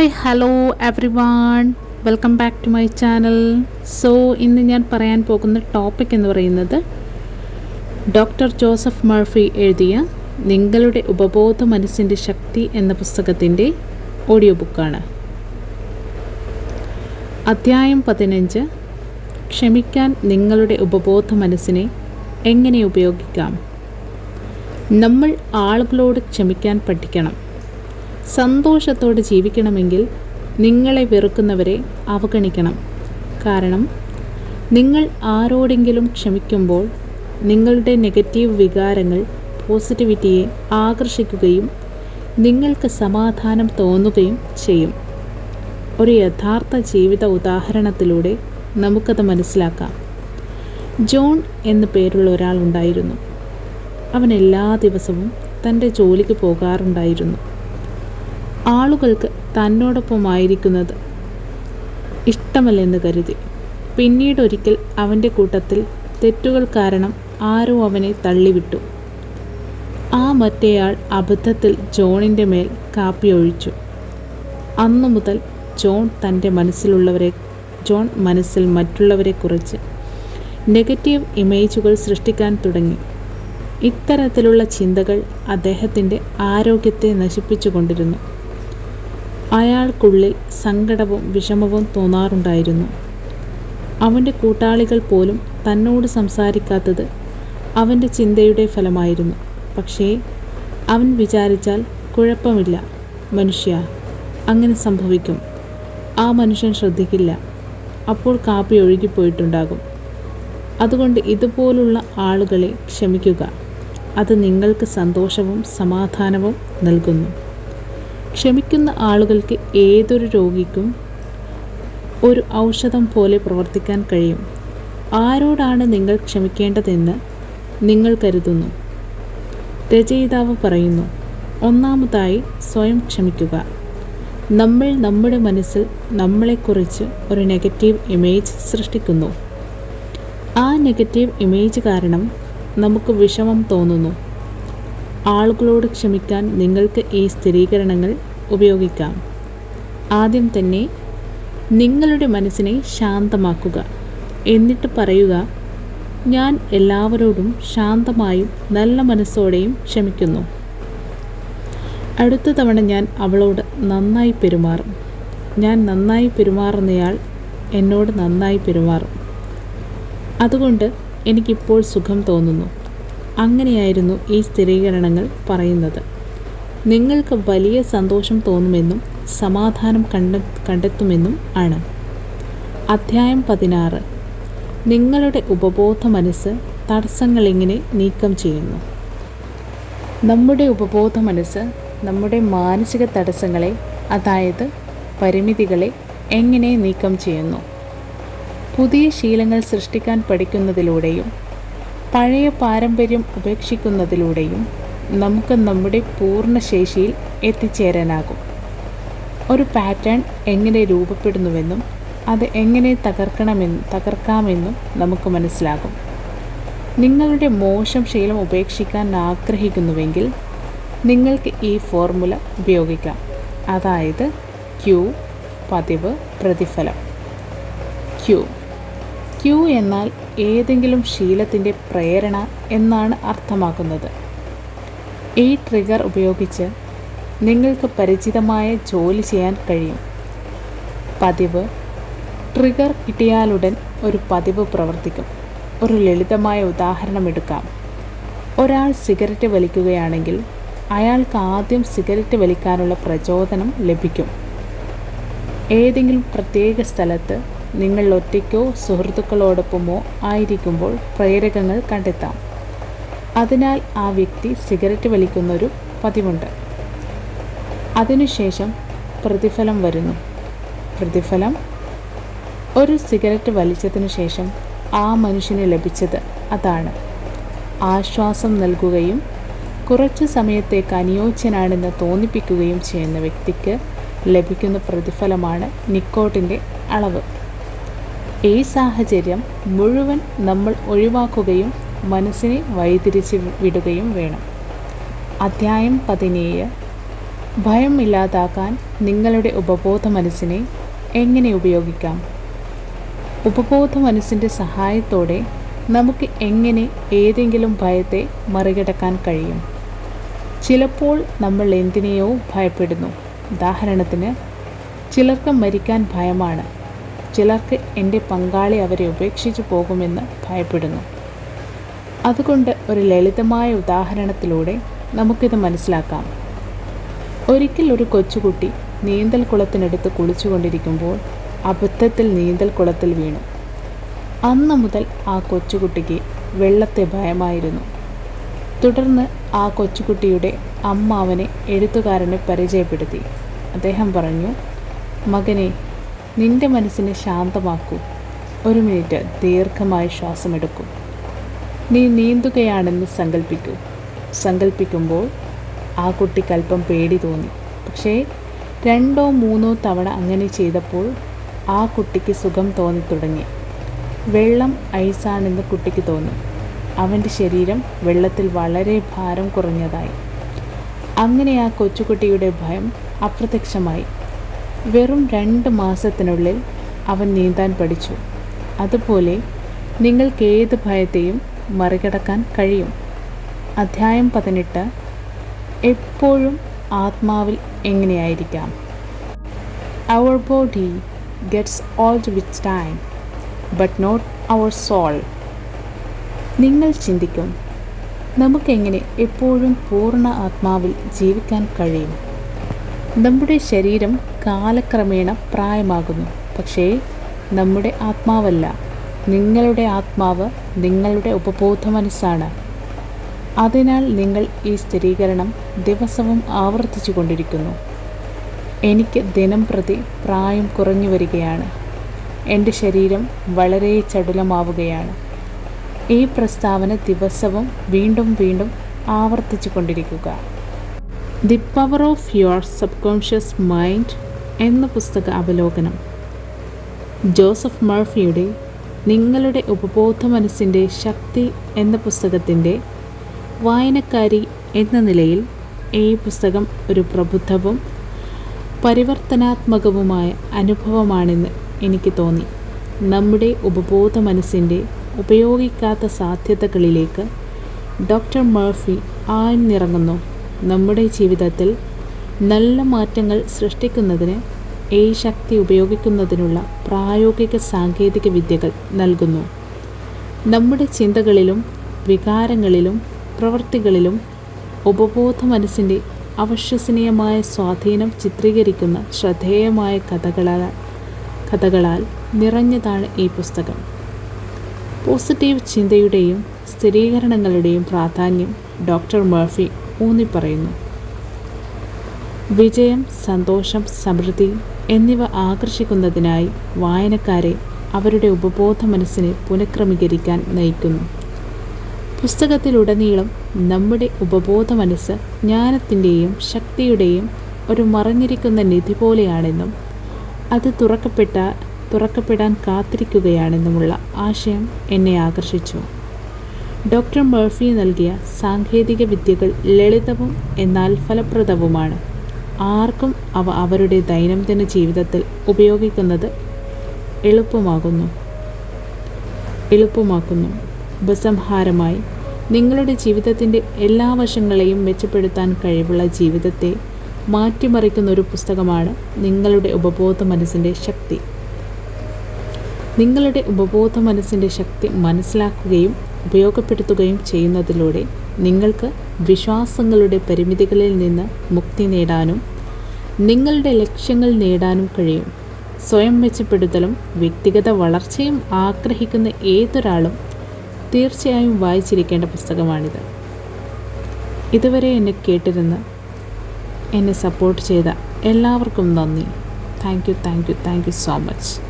Hi hello everyone welcome back to my channel so ഇന്ന് ഞാൻ പറയാൻ പോകുന്ന ടോപ്പിക് എന്ന് പറയുന്നത് ഡോക്ടർ ജോസഫ് മർഫി എഴുതിയ നിങ്ങളുടെ ഉപബോധ മനസ്സിന്റെ ശക്തി എന്ന പുസ്തകത്തിന്റെ ഓഡിയോ ബുക്കാണ് അധ്യായം പതിനഞ്ച്. ക്ഷമിക്കാൻ നിങ്ങളുടെ ഉപബോധ മനസ്സിനെ എങ്ങനെ ഉപയോഗിക്കാം? നമ്മൾ ആളുകളോട് ക്ഷമിക്കാൻ പഠിക്കണം. സന്തോഷത്തോടെ ജീവിക്കണമെങ്കിൽ നിങ്ങളെ വെറുക്കുന്നവരെ അവഗണിക്കണം. കാരണം നിങ്ങൾ ആരോടെങ്കിലും ക്ഷമിക്കുമ്പോൾ നിങ്ങളുടെ നെഗറ്റീവ് വികാരങ്ങൾ പോസിറ്റിവിറ്റിയെ ആകർഷിക്കുകയും നിങ്ങൾക്ക് സമാധാനം തോന്നുകയും ചെയ്യും. ഒരു യഥാർത്ഥ ജീവിത ഉദാഹരണത്തിലൂടെ നമുക്കത് മനസ്സിലാക്കാം. ജോൺ എന്നു പേരുള്ള ഒരാൾ ഉണ്ടായിരുന്നു. അവൻ എല്ലാ ദിവസവും തന്റെ ജോലിക്ക് പോകാറുണ്ടായിരുന്നു. ആളുകൾക്ക് തന്നോടൊപ്പമായിരിക്കുന്നത് ഇഷ്ടമല്ലെന്ന് കരുതി. പിന്നീടൊരിക്കൽ അവന്റെ കൂട്ടത്തിൽ തെറ്റുകൾ കാരണം ആരോ അവനെ തള്ളിവിട്ടു. ആ മറ്റേയാൾ അബദ്ധത്തിൽ ജോണിന്റെ മേൽ കാപ്പി ഒഴിച്ചു. അന്നു മുതൽ ജോൺ തന്റെ മനസ്സിലുള്ളവരെ ജോൺ മനസ്സിൽ മറ്റുള്ളവരെക്കുറിച്ച് നെഗറ്റീവ് ഇമേജുകൾ സൃഷ്ടിക്കാൻ തുടങ്ങി. ഇത്തരത്തിലുള്ള ചിന്തകൾ അദ്ദേഹത്തിന്റെ ആരോഗ്യത്തെ നശിപ്പിച്ചുകൊണ്ടിരുന്നു. അയാൾക്കുള്ളിൽ സങ്കടവും വിഷമവും തോന്നാറുണ്ടായിരുന്നു. അവന്റെ കൂട്ടാളികൾ പോലും തന്നോട് സംസാരിക്കാത്തത് അവന്റെ ചിന്തയുടെ ഫലമായിരുന്നു. പക്ഷേ അവൻ വിചാരിച്ചാൽ കുഴപ്പമില്ല. മനുഷ്യ അങ്ങനെ സംഭവിക്കും. ആ മനുഷ്യൻ ശ്രദ്ധിക്കില്ല. അപ്പോൾ കാപ്പി ഒഴുകിപ്പോയിട്ടുണ്ടാകും. അതുകൊണ്ട് ഇതുപോലുള്ള ആളുകളെ ക്ഷമിക്കുക. അത് നിങ്ങൾക്ക് സന്തോഷവും സമാധാനവും നൽകുന്നു. ക്ഷമിക്കുന്ന ആളുകൾക്ക് ഏതൊരു രോഗിക്കും ഒരു ഔഷധം പോലെ പ്രവർത്തിക്കാൻ കഴിയും. ആരോടാണ് നിങ്ങൾ ക്ഷമിക്കേണ്ടതെന്ന് നിങ്ങൾ കരുതുന്നു. രചയിതാവ് പറയുന്നു ഒന്നാമതായി സ്വയം ക്ഷമിക്കുക. നമ്മൾ നമ്മുടെ മനസ്സിൽ നമ്മളെക്കുറിച്ച് ഒരു നെഗറ്റീവ് ഇമേജ് സൃഷ്ടിക്കുന്നു. ആ നെഗറ്റീവ് ഇമേജ് കാരണം നമുക്ക് വിഷമം തോന്നുന്നു. ആളുകളോട് ക്ഷമിക്കാൻ നിങ്ങൾക്ക് ഈ സ്ഥിരീകരണങ്ങൾ ഉപയോഗിക്കാം. ആദ്യം തന്നെ നിങ്ങളുടെ മനസ്സിനെ ശാന്തമാക്കുക. എന്നിട്ട് പറയുക ഞാൻ എല്ലാവരോടും ശാന്തമായും നല്ല മനസ്സോടെയും ക്ഷമിക്കുന്നു. അടുത്ത തവണ ഞാൻ അവളോട് നന്നായി പെരുമാറും. ഞാൻ നന്നായി പെരുമാറുന്നയാൾ എന്നോട് നന്നായി പെരുമാറും. അതുകൊണ്ട് എനിക്കിപ്പോൾ സുഖം തോന്നുന്നു. അങ്ങനെയായിരുന്നു ഈ സ്ഥിരീകരണങ്ങൾ പറയുന്നത്. നിങ്ങൾക്ക് വലിയ സന്തോഷം തോന്നുമെന്നും സമാധാനം കണ്ട കണ്ടെത്തുമെന്നും ആണ്. അധ്യായം പതിനാറ്. നിങ്ങളുടെ ഉപബോധ മനസ്സ് തടസ്സങ്ങൾ എങ്ങനെ നീക്കം ചെയ്യുന്നു. നമ്മുടെ ഉപബോധ മനസ്സ് നമ്മുടെ മാനസിക തടസ്സങ്ങളെ അതായത് പരിമിതികളെ എങ്ങനെ നീക്കം ചെയ്യുന്നു? പുതിയ ശീലങ്ങൾ സൃഷ്ടിക്കാൻ പഠിക്കുന്നതിലൂടെയും പഴയ പാരമ്പര്യം ഉപേക്ഷിക്കുന്നതിലൂടെയും നമുക്ക് നമ്മുടെ പൂർണ ശേഷിയിൽ എത്തിച്ചേരാനാകും. ഒരു പാറ്റേൺ എങ്ങനെ രൂപപ്പെടുന്നുവെന്നും അത് എങ്ങനെ തകർക്കണമെന്ന് തകർക്കാമെന്നും നമുക്ക് മനസ്സിലാകും. നിങ്ങളുടെ മോശം ശീലം ഉപേക്ഷിക്കാൻ ആഗ്രഹിക്കുന്നുവെങ്കിൽ നിങ്ങൾക്ക് ഈ ഫോർമുല ഉപയോഗിക്കാം. അതായത് ക്യൂ പതിവ് പ്രതിഫലം. ക്യൂ. ക്യൂ എന്നാൽ ഏതെങ്കിലും ശീലത്തിന്റെ പ്രേരണ എന്നാണ് അർത്ഥമാക്കുന്നത്. ഈ ട്രിഗർ ഉപയോഗിച്ച് നിങ്ങൾക്ക് പരിചിതമായ ജോലി ചെയ്യാൻ കഴിയും. പതിവ്. ട്രിഗർ കിട്ടിയാലുടൻ ഒരു പതിവ് പ്രവർത്തിക്കും. ഒരു ലളിതമായ ഉദാഹരണം എടുക്കാം. ഒരാൾ സിഗരറ്റ് വലിക്കുകയാണെങ്കിൽ അയാൾക്ക് ആദ്യം സിഗരറ്റ് വലിക്കാനുള്ള പ്രചോദനം ലഭിക്കും. ഏതെങ്കിലും പ്രത്യേക സ്ഥലത്ത് നിങ്ങൾ ഒറ്റയ്ക്കോ സുഹൃത്തുക്കളോടൊപ്പമോ ആയിരിക്കുമ്പോൾ പ്രേരകങ്ങൾ കണ്ടെത്താം. അതിനാൽ ആ വ്യക്തി സിഗരറ്റ് വലിക്കുന്നൊരു പതിവുണ്ട്. അതിനുശേഷം പ്രതിഫലം വരുന്നു. പ്രതിഫലം? ഒരു സിഗരറ്റ് വലിച്ചതിനു ശേഷം ആ മനുഷ്യന് ലഭിച്ചത് അതാണ്. ആശ്വാസം നൽകുകയും കുറച്ച് സമയത്തേക്ക് അനുയോജ്യനാണെന്ന് തോന്നിപ്പിക്കുകയും ചെയ്യുന്ന വ്യക്തിക്ക് ലഭിക്കുന്ന പ്രതിഫലമാണ് നിക്കോട്ടിന്റെ അളവ്. ഈ സാഹചര്യം മുഴുവൻ നമ്മൾ ഒഴിവാക്കുകയും മനസ്സിനെ വഴിതിരിച്ച് വിടുകയും വേണം. അധ്യായം പതിനേഴ്. ഭയം ഇല്ലാതാക്കാൻ നിങ്ങളുടെ ഉപബോധ മനസ്സിനെ എങ്ങനെ ഉപയോഗിക്കാം? ഉപബോധ മനസ്സിന്റെ സഹായത്തോടെ നമുക്ക് എങ്ങനെ ഏതെങ്കിലും ഭയത്തെ മറികടക്കാൻ കഴിയും? ചിലപ്പോൾ നമ്മൾ എന്തിനെയോ ഭയപ്പെടുന്നു. ഉദാഹരണത്തിന് ചിലർക്ക് മരിക്കാൻ ഭയമാണ്. ചിലർക്ക് എന്റെ പങ്കാളി അവരെ ഉപേക്ഷിച്ചു പോകുമെന്ന് ഭയപ്പെടുന്നു. അതുകൊണ്ട് ഒരു ലളിതമായ ഉദാഹരണത്തിലൂടെ നമുക്കിത് മനസ്സിലാക്കാം. ഒരിക്കൽ ഒരു കൊച്ചുകുട്ടി നീന്തൽ കുളത്തിനടുത്ത് കുളിച്ചുകൊണ്ടിരിക്കുമ്പോൾ അബദ്ധത്തിൽ നീന്തൽ കുളത്തിൽ വീണു. അന്ന് മുതൽ ആ കൊച്ചുകുട്ടിക്ക് വെള്ളത്തെ ഭയമായിരുന്നു. തുടർന്ന് ആ കൊച്ചുകുട്ടിയുടെ അമ്മ അവനെ എഴുത്തുകാരനെ പരിചയപ്പെടുത്തി. അദ്ദേഹം പറഞ്ഞു മകനെ നിന്റെ മനസ്സിനെ ശാന്തമാക്കൂ. ഒരു മിനിറ്റ് ദീർഘമായി ശ്വാസമെടുക്കൂ. നീ നീന്തുകയാണെന്ന് സങ്കല്പിക്കൂ സങ്കല്പിക്കുമ്പോൾ ആ കുട്ടിക്ക് അല്പം പേടി തോന്നി. പക്ഷേ രണ്ടോ മൂന്നോ തവണ അങ്ങനെ ചെയ്തപ്പോൾ ആ കുട്ടിക്ക് സുഖം തോന്നി തുടങ്ങി വെള്ളം ഐസാണെന്ന് കുട്ടിക്ക് തോന്നി. അവന്റെ ശരീരം വെള്ളത്തിൽ വളരെ ഭാരം കുറഞ്ഞതായി. അങ്ങനെ ആ കൊച്ചുകുട്ടിയുടെ ഭയം അപ്രത്യക്ഷമായി. വെറും രണ്ട് മാസത്തിനുള്ളിൽ അവൻ നീന്താൻ പഠിച്ചു. അതുപോലെ നിങ്ങൾക്ക് ഏത് ഭയത്തെയും മറികടക്കാൻ കഴിയും. അധ്യായം പതിനെട്ട്. എപ്പോഴും ആത്മാവിൽ എങ്ങനെയായിരിക്കാം? Our body gets old with time but not our soul നിങ്ങൾ ചിന്തിക്കും നമുക്കെങ്ങനെ എപ്പോഴും പൂർണ ആത്മാവിൽ ജീവിക്കാൻ കഴിയും? നമ്മുടെ ശരീരം കാലക്രമേണ പ്രായമാകുന്നു. പക്ഷേ നമ്മുടെ ആത്മാവല്ല. നിങ്ങളുടെ ആത്മാവ് നിങ്ങളുടെ ഉപബോധ മനസ്സാണ് അതിനാൽ നിങ്ങൾ ഈ സ്ഥിരീകരണം ദിവസവും ആവർത്തിച്ചു കൊണ്ടിരിക്കുന്നു. എനിക്ക് ദിനം പ്രതി പ്രായം കുറഞ്ഞു വരികയാണ്. എന്റെ ശരീരം വളരെ ചടുലമാവുകയാണ്. ഈ പ്രസ്താവന ദിവസവും വീണ്ടും വീണ്ടും ആവർത്തിച്ചു കൊണ്ടിരിക്കുക. The power of your subconscious mind എന്ന പുസ്തക അവലോകനം. ജോസഫ് മർഫിയുടെ നിങ്ങളുടെ ഉപബോധ മനസ്സിന്റെ ശക്തി എന്ന പുസ്തകത്തിന്റെ വായനക്കാരി എന്ന നിലയിൽ ഈ പുസ്തകം ഒരു പ്രബുദ്ധവും പരിവർത്തനാത്മകവുമായ അനുഭവമാണെന്ന് എനിക്ക് തോന്നി. നമ്മുടെ ഉപബോധ മനസ്സിന്റെ ഉപയോഗിക്കാത്ത സാധ്യതകളിലേക്ക് ഡോക്ടർ മർഫി ആഴ്ന്നിറങ്ങുന്നു. നമ്മുടെ ജീവിതത്തിൽ നല്ല മാറ്റങ്ങൾ സൃഷ്ടിക്കുന്നതിന് ഈ ശക്തി ഉപയോഗിക്കുന്നതിനുള്ള പ്രായോഗിക സാങ്കേതിക വിദ്യകൾ നൽകുന്നു. നമ്മുടെ ചിന്തകളിലും വികാരങ്ങളിലും പ്രവൃത്തികളിലും ഉപബോധ മനസ്സിന്റെ അവിശ്വസനീയമായ സ്വാധീനം ചിത്രീകരിക്കുന്ന ശ്രദ്ധേയമായ കഥകളാൽ കഥകളാൽ നിറഞ്ഞതാണ് ഈ പുസ്തകം. പോസിറ്റീവ് ചിന്തയുടെയും സ്ഥിരീകരണങ്ങളുടെയും പ്രാധാന്യം ഡോക്ടർ മർഫി ഊന്നിപ്പറയുന്നു. വിജയം സന്തോഷം സമൃദ്ധി എന്നിവ ആകർഷിക്കുന്നതിനായി വായനക്കാരെ അവരുടെ ഉപബോധ മനസ്സിനെ പുനഃക്രമീകരിക്കാൻ നയിക്കുന്നു. പുസ്തകത്തിലുടനീളം നമ്മുടെ ഉപബോധ മനസ്സ് ജ്ഞാനത്തിന്റെയും ശക്തിയുടെയും ഒരു മറഞ്ഞിരിക്കുന്ന നിധി പോലെയാണെന്നും അത് തുറക്കപ്പെട്ട തുറക്കപ്പെടാൻ കാത്തിരിക്കുകയാണെന്നുമുള്ള ആശയം എന്നെ ആകർഷിച്ചു. ഡോക്ടർ മർഫി നൽകിയ സാങ്കേതിക വിദ്യകൾ ലളിതവും എന്നാൽ ഫലപ്രദവുമാണ്. ആർക്കും അവ അവരുടെ ദൈനംദിന ജീവിതത്തിൽ ഉപയോഗിക്കുന്നത് എളുപ്പമാകുന്നു. എളുപ്പമാക്കുന്നു. ഉപസംഹാരമായി നിങ്ങളുടെ ജീവിതത്തിന്റെ എല്ലാ വശങ്ങളെയും മെച്ചപ്പെടുത്താൻ കഴിവുള്ള ജീവിതത്തെ മാറ്റിമറിക്കുന്ന ഒരു പുസ്തകമാണ് നിങ്ങളുടെ ഉപബോധ മനസ്സിന്റെ ശക്തി. നിങ്ങളുടെ ഉപബോധ മനസ്സിന്റെ ശക്തി മനസ്സിലാക്കുകയും ഉപയോഗപ്പെടുത്തുകയും ചെയ്യുന്നതിലൂടെ നിങ്ങൾക്ക് വിശ്വാസങ്ങളുടെ പരിമിതികളിൽ നിന്ന് മുക്തി നേടാനും നിങ്ങളുടെ ലക്ഷ്യങ്ങൾ നേടാനും കഴിയും. സ്വയം മെച്ചപ്പെടുത്തലും വ്യക്തിഗത വളർച്ചയും ആഗ്രഹിക്കുന്ന ഏതൊരാളും തീർച്ചയായും വായിച്ചിരിക്കേണ്ട പുസ്തകമാണിത്. ഇതുവരെ എന്നെ കേട്ടിരുന്ന് എന്നെ സപ്പോർട്ട് ചെയ്ത എല്ലാവർക്കും നന്ദി. Thank you thank you thank you so much